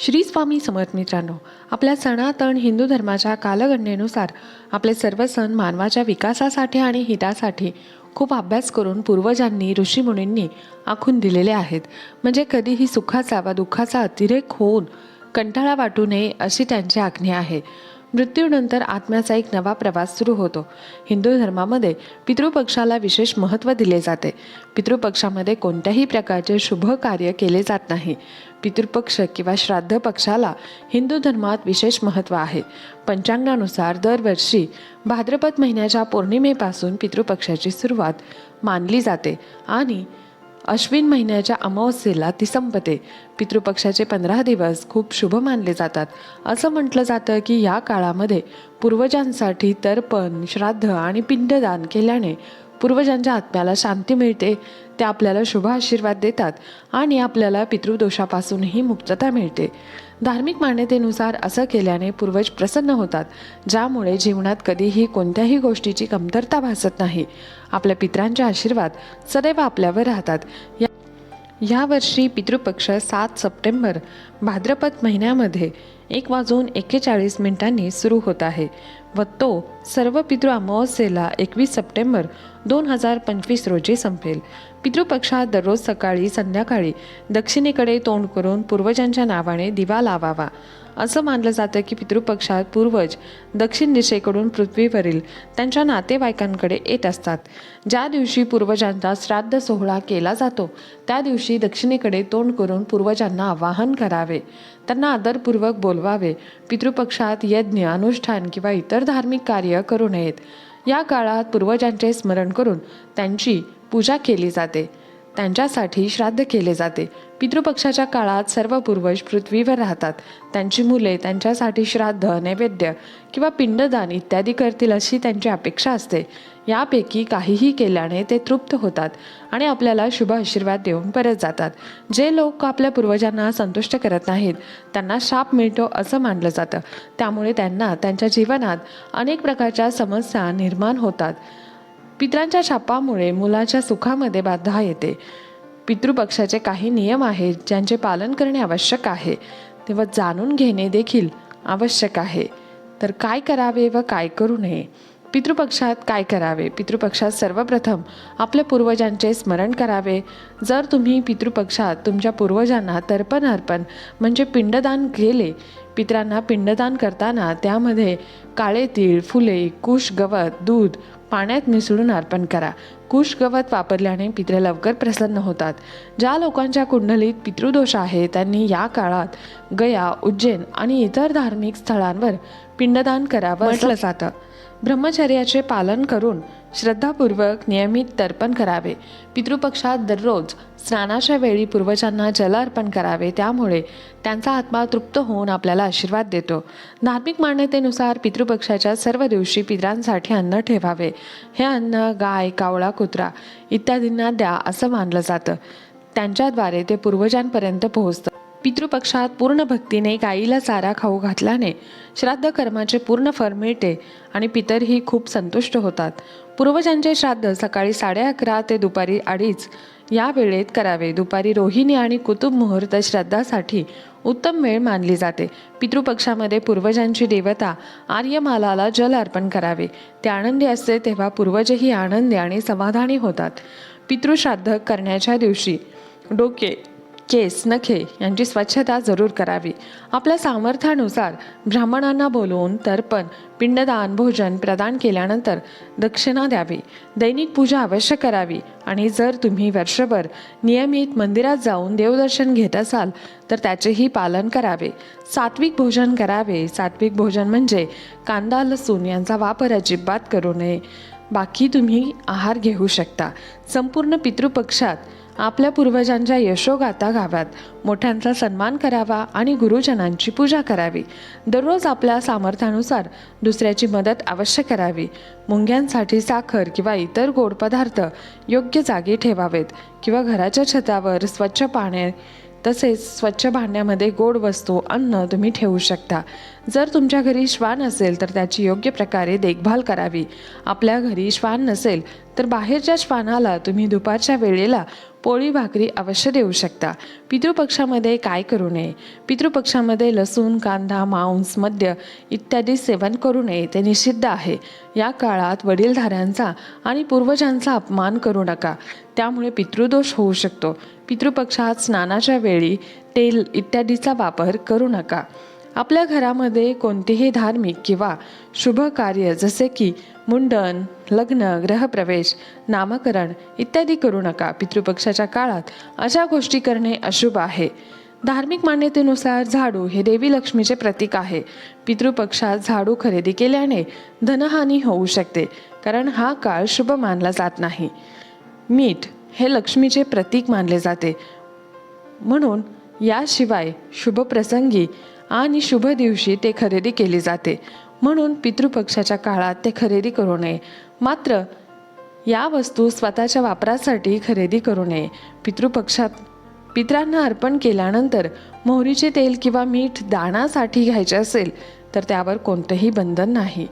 श्री स्वामी समर्थ मित्रांनो आपल्या सनातन हिंदू धर्माच्या कालगणनेनुसार आपले सर्व सण मानवाच्या विकासासाठी आणि हितासाठी खूप अभ्यास करून पूर्वजांनी ऋषीमुनींनी आखून दिलेले आहेत. म्हणजे कधीही सुखाचा वा दुःखाचा अतिरेक होऊन कंटाळा वाटू नये अशी त्यांची आज्ञा आहे. मृत्यूनंतर आत्म्याचा एक नवा प्रवास सुरू होतो. हिंदू धर्मामध्ये पितृपक्षाला विशेष महत्त्व दिले जाते. पितृपक्षामध्ये कोणत्याही प्रकारचे शुभ कार्य केले जात नाही. पितृपक्ष किंवा श्राद्ध पक्षाला हिंदू धर्मात विशेष महत्त्व आहे. पंचांगानुसार दरवर्षी भाद्रपद महिन्याच्या पौर्णिमेपासून पितृपक्षाची सुरुवात मानली जाते आणि अश्विन महिन्याच्या अमावस्येला ती संपते पितृपक्षाचे पंधरा दिवस खूप शुभ मानले जातात. असं म्हटलं जातं की या काळामध्ये पूर्वजांसाठी तर्पण श्राद्ध आणि पिंडदान केल्याने पूर्वजांच्या आत्म्याला शांती मिळते ते आपल्याला शुभ आशीर्वाद देतात आणि आपल्याला पितृदोषापासूनही मुक्तता मिळते. धार्मिक मान्यतेनुसार असं केल्याने पूर्वज प्रसन्न होतात ज्यामुळे जीवनात कधीही कोणत्याही गोष्टीची कमतरता भासत नाही. आपल्या पित्रांचे आशीर्वाद सदैव आपल्यावर राहतात. या यावर्षी पितृपक्ष सात सप्टेंबर भाद्रपद महिन्यामध्ये एक वाजून एक्केचाळीस मिनिटांनी सुरू होत आहे व तो सर्व पितृ अमावस्येला एकवीस सप्टेंबर दोन हजार पंचवीस रोजी संपेल. पितृपक्षात दररोज सकाळी संध्याकाळी दक्षिणेकडे तोंड करून पूर्वजांच्या नावाने दिवा लावावा. असं मानलं जातं की पितृपक्षात पूर्वज दक्षिण दिशेकडून पृथ्वीवरील त्यांच्या नातेवाईकांकडे येत असतात. ज्या दिवशी पूर्वजांचा श्राद्ध सोहळा केला जातो त्या दिवशी दक्षिणेकडे तोंड करून पूर्वजांना आवाहन करावे. त्यांना आदरपूर्वक बोलवावे. पितृपक्षात यज्ञ अनुष्ठान किंवा इतर धार्मिक कार्य करू नयेत. या काळात पूर्वजांचे स्मरण करून त्यांची पूजा केली जाते. त्यांच्यासाठी श्राद्ध केले जाते. पितृपक्षाच्या काळात सर्व पूर्वज पृथ्वीवर राहतात. त्यांची मुले त्यांच्यासाठी श्राद्ध नैवेद्य किंवा पिंडदान इत्यादी करतील अशी त्यांची अपेक्षा असते. यापैकी काहीही केल्याने ते तृप्त होतात आणि आपल्याला शुभ आशीर्वाद देऊन परत जातात. जे लोक आपल्या पूर्वजांना संतुष्ट करत नाहीत त्यांना शाप मिळतो असं मानलं जातं. त्यामुळे त्यांना त्यांच्या जीवनात अनेक प्रकारच्या समस्या निर्माण होतात. पित्रांच्या शापामुळे मुलाच्या सुखामध्ये बाधा येते. पितृपक्षाचे काही नियम आहेत ज्यांचे पालन करणे आवश्यक आहे. तेव्हा जाणून घेणे देखील आवश्यक आहे. तर काय करावे व काय करू नये? पितृपक्षात काय करावे? पितृपक्षात सर्वप्रथम आपल्या पूर्वजांचे स्मरण करावे. जर तुम्ही पितृपक्षात तुमच्या पूर्वजांना तर्पण अर्पण म्हणजे पिंडदान केले पित्रांना पिंडदान करताना त्यामध्ये काळे तीळ फुले कुश गवत दूध पाण्यात मिसळून अर्पण करा. कुश गवत वापरल्याने पित्रे लवकर प्रसन्न होतात. ज्या लोकांच्या कुंडलीत पितृदोष आहे त्यांनी या काळात गया उज्जैन आणि इतर धार्मिक स्थळांवर पिंडदान करावं म्हटलं जातं. ब्रह्मचर्याचे पालन करून श्रद्धापूर्वक नियमित तर्पण करावे. पितृपक्षात दररोज स्नानाच्या वेळी पूर्वजांना जल अर्पण करावे. त्यामुळे त्यांचा आत्मा तृप्त होऊन आपल्याला आशीर्वाद देतो. धार्मिक मान्यतेनुसार पितृपक्षाच्या सर्व दिवशी पितरांसाठी अन्न ठेवावे. हे अन्न गाय कावळा कुत्रा इत्यादींना द्या असं मानलं जातं. त्यांच्याद्वारे ते पूर्वजांपर्यंत पोहोचतं. पितृपक्षात पूर्ण भक्तीने गाईला चारा खाऊ घातल्याने श्राद्ध कर्माचे पूर्ण फळ मिळते आणि पितरही खूप संतुष्ट होतात. पूर्वजांचे श्राद्ध सकाळी साडे अकरा ते दुपारी अडीच या वेळेत करावे. दुपारी रोहिणी आणि कुतुब मुहूर्त श्राद्धासाठी उत्तम वेळ मानली जाते. पितृपक्षामध्ये पूर्वजांची देवता आर्यमालाला जल अर्पण करावे. ते आनंदी असते तेव्हा पूर्वजही आनंदी आणि समाधानी होतात. पितृश्राद्ध करण्याच्या दिवशी डोके केस नखे यांची स्वच्छता जरूर करावी. आपल्या सामर्थ्यानुसार ब्राह्मणांना बोलवून तर्पण पिंडदान भोजन प्रदान केल्यानंतर दक्षिणा द्यावी. दैनिक पूजा अवश्य करावी आणि जर तुम्ही वर्षभर नियमित मंदिरात जाऊन देवदर्शन घेत असाल तर त्याचेही पालन करावे. सात्विक भोजन करावे. सात्विक भोजन म्हणजे कांदा लसूण यांचा वापर अजिबात करू नये. बाकी तुम्ही आहार घेऊ शकता. संपूर्ण पितृपक्षात आपल्या पूर्वजांच्या यशोगाथा गाव्यात मोठ्यांचा सन्मान करावा आणि गुरुजनांची पूजा करावी. दररोज आपल्या सामर्थ्यानुसार दुसऱ्याची मदत अवश्य करावी. मुंग्यांसाठी साखर किंवा इतर गोड पदार्थ योग्य जागी ठेवावेत किंवा घराच्या छतावर स्वच्छ पाणी तसेच स्वच्छ भांड्यामध्ये गोड वस्तू अन्न तुम्ही ठेवू शकता. जर तुमच्या घरी श्वान असेल तर त्याची योग्य प्रकारे देखभाल करावी. आपल्या घरी श्वान नसेल तर बाहेरच्या श्वानाला तुम्ही दुपारच्या वेळेला पोळी भाकरी अवश्य देऊ शकता. पितृपक्षामध्ये काय करू नये? पितृपक्षामध्ये लसूण कांदा मांस मद्य इत्यादी सेवन करू नये ते निषिद्ध आहे. या काळात वडीलधाऱ्यांचा आणि पूर्वजांचा अपमान करू नका. त्यामुळे पितृदोष होऊ शकतो. पितृपक्षात स्नानाच्या वेळी तेल इत्यादीचा वापर करू नका. आपल्या घरामध्ये कोणतेही धार्मिक किंवा शुभ कार्य जसे की मुंडन लग्न ग्रहप्रवेश नामकरण इत्यादी करू नका. पितृपक्षाच्या काळात अशा गोष्टी करणे अशुभ आहे. धार्मिक मान्यतेनुसार झाडू हे देवी लक्ष्मीचे प्रतीक आहे. पितृपक्षात झाडू खरेदी केल्याने धनहानी होऊ शकते कारण हा काळ शुभ मानला जात नाही. मीठ हे लक्ष्मीचे प्रतीक मानले जाते. म्हणून याशिवाय शुभ प्रसंगी आणि शुभ दिवशी ते खरेदी केली जाते. म्हणून पितृपक्षाच्या काळात ते खरेदी करू नये. मात्र या वस्तू स्वतःच्या वापरासाठी खरेदी करू नये. पितृपक्षात पित्रांना अर्पण केल्यानंतर मोहरीचे तेल किंवा मीठ दाणासाठी घ्यायचे असेल तर त्यावर कोणतंही बंधन नाही.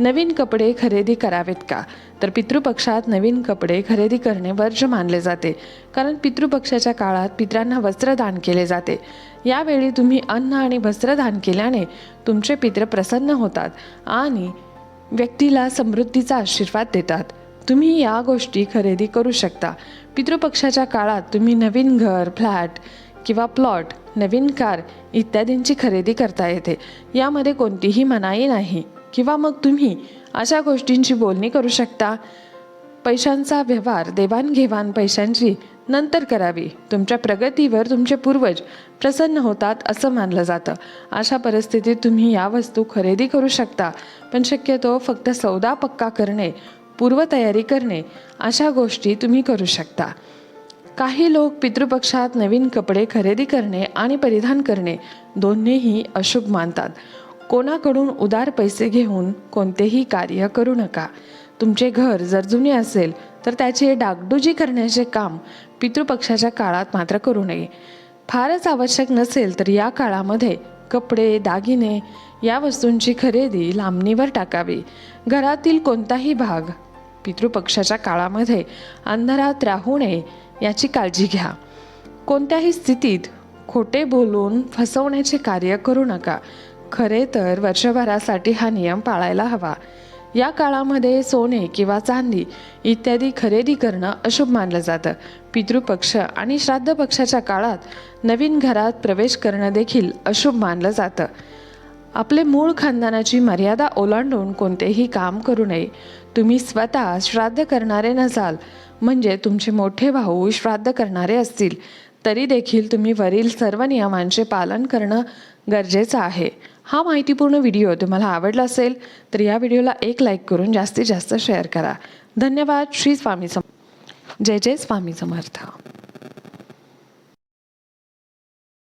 नवीन कपडे खरेदी करावेत का? तर पितृपक्षात नवीन कपडे खरेदी करणे वर्ज मानले जाते. कारण पितृपक्षाच्या काळात पित्रांना वस्त्रदान केले जाते. यावेळी तुम्ही अन्न आणि वस्त्रदान केल्याने तुमचे पित्र प्रसन्न होतात आणि व्यक्तीला समृद्धीचा आशीर्वाद देतात. तुम्ही या गोष्टी खरेदी करू शकता. पितृपक्षाच्या काळात तुम्ही नवीन घर फ्लॅट किंवा प्लॉट नवीन कार इत्यादींची खरेदी करता येते. यामध्ये कोणतीही मनाई नाही. किंवा मग तुम्ही अशा गोष्टींची बोलणी करू शकता. पैशांचा व्यवहार देवाणघेवाण पैशांची नंतर करावी. तुमच्या प्रगतीवर तुमचे पूर्वज प्रसन्न होतात असं मानलं जातं. अशा परिस्थितीत तुम्ही या वस्तू खरेदी करू शकता. पण शक्यतो फक्त सौदा पक्का करणे पूर्वतयारी करणे अशा गोष्टी तुम्ही करू शकता. काही लोक पितृपक्षात नवीन कपडे खरेदी करणे आणि परिधान करणे दोन्हीही अशुभ मानतात. कोणाकडून उदार पैसे घेऊन कोणतेही कार्य करू नका. तुमचे घर जर जुने असेल तर त्याचे डागडुजी करण्याचे काम पितृपक्षाच्या काळात मात्र करू नये. फारच आवश्यक नसेल तर या काळामध्ये कपडे दागिने या वस्तूंची खरेदी लांबणीवर टाकावी. घरातील कोणताही भाग पितृपक्षाच्या काळामध्ये अंधारात राहू नये याची काळजी घ्या. कोणत्याही स्थितीत खोटे बोलून फसवण्याचे कार्य करू नका. खरे तर वर्षभरासाठी हा नियम पाळायला हवा. या काळामध्ये सोने किंवा चांदी इत्यादी खरेदी करणं अशुभ मानलं जातं. पितृपक्ष आणि श्राद्ध पक्षाच्या काळात नवीन घरात प्रवेश करणं देखील अशुभ मानलं जातं. आपले मूळ खानदानाची मर्यादा ओलांडून कोणतेही काम करू नये. तुम्ही स्वतः श्राद्ध करणारे नसाल म्हणजे तुमचे मोठे भाऊ श्राद्ध करणारे असतील तरी देखील तुम्ही वरील सर्व नियमांचे पालन करणं गरजेचं आहे. हा माहितीपूर्ण व्हिडिओ तुम्हाला आवडला असेल तर या व्हिडिओला एक लाईक करून जास्तीत जास्त शेअर करा. धन्यवाद. श्री स्वामी सम जय जय स्वामी समर्थ.